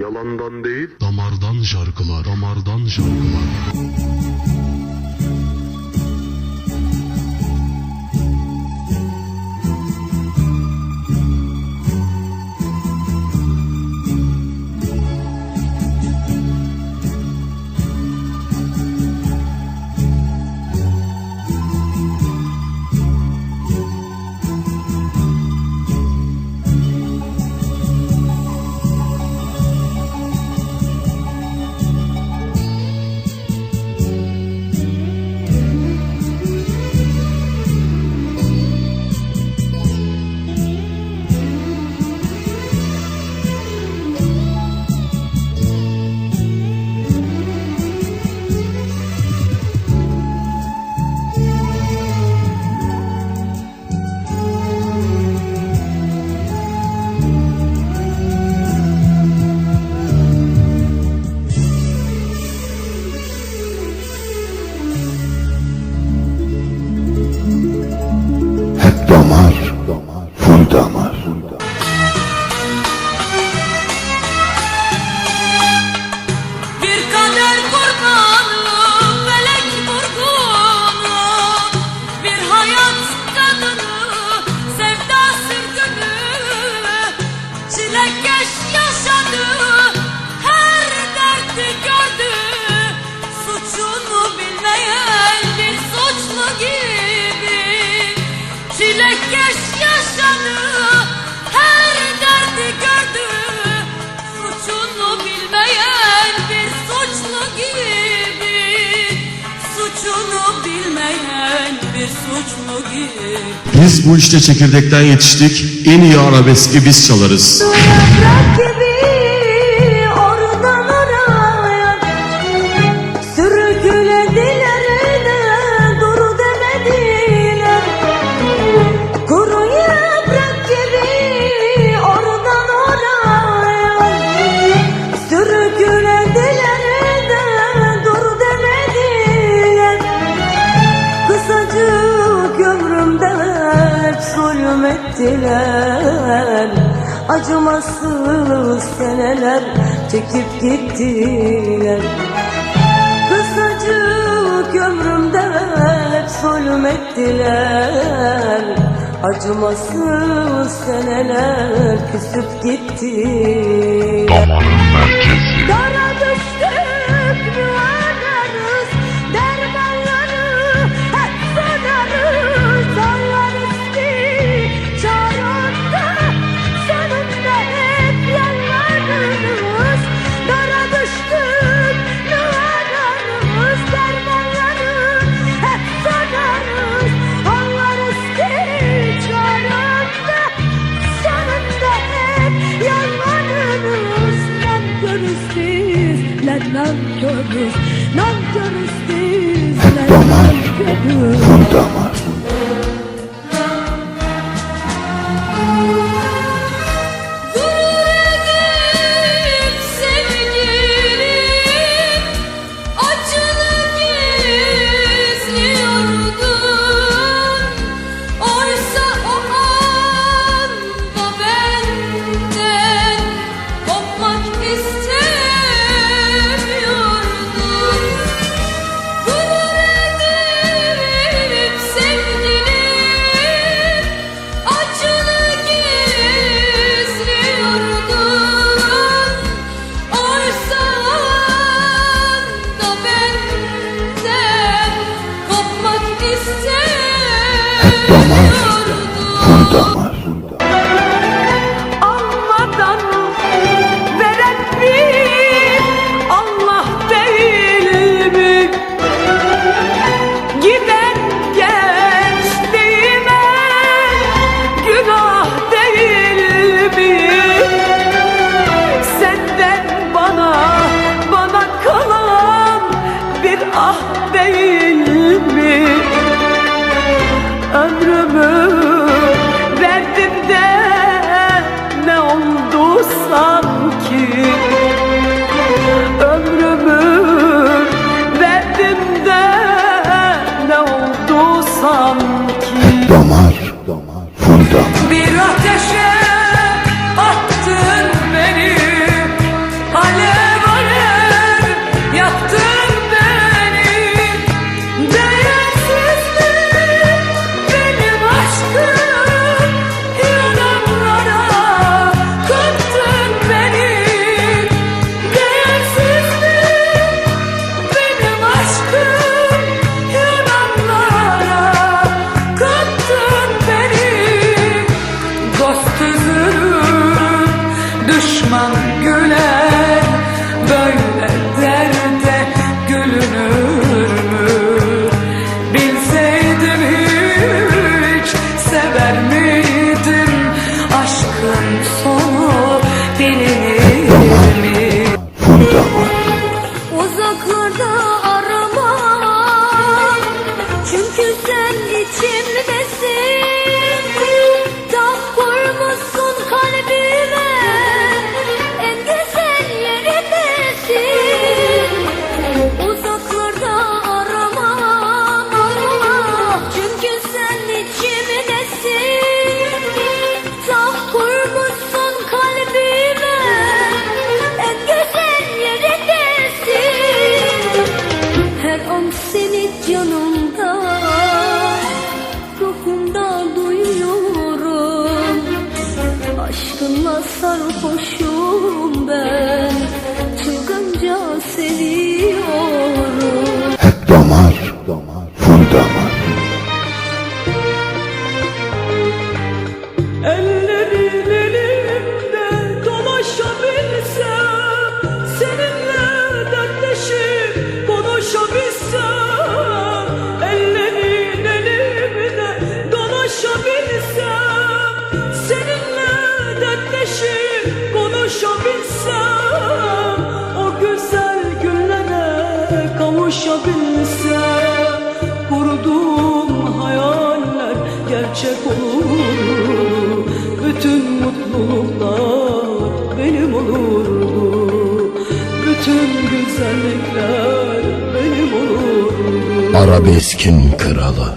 Yalandan değil, damardan şarkılar, damardan şarkılar. আমার Biz bu işte çekirdekten yetiştik. En iyi arabeski biz çalarız. kestiler Acımasız seneler çekip gittiler. Kısacık ömrümde hep zulüm ettiler Acımasız seneler küsüp gittiler. Damarın merkezi. Dar görür, nam görür. আমার। Arabeskin kralı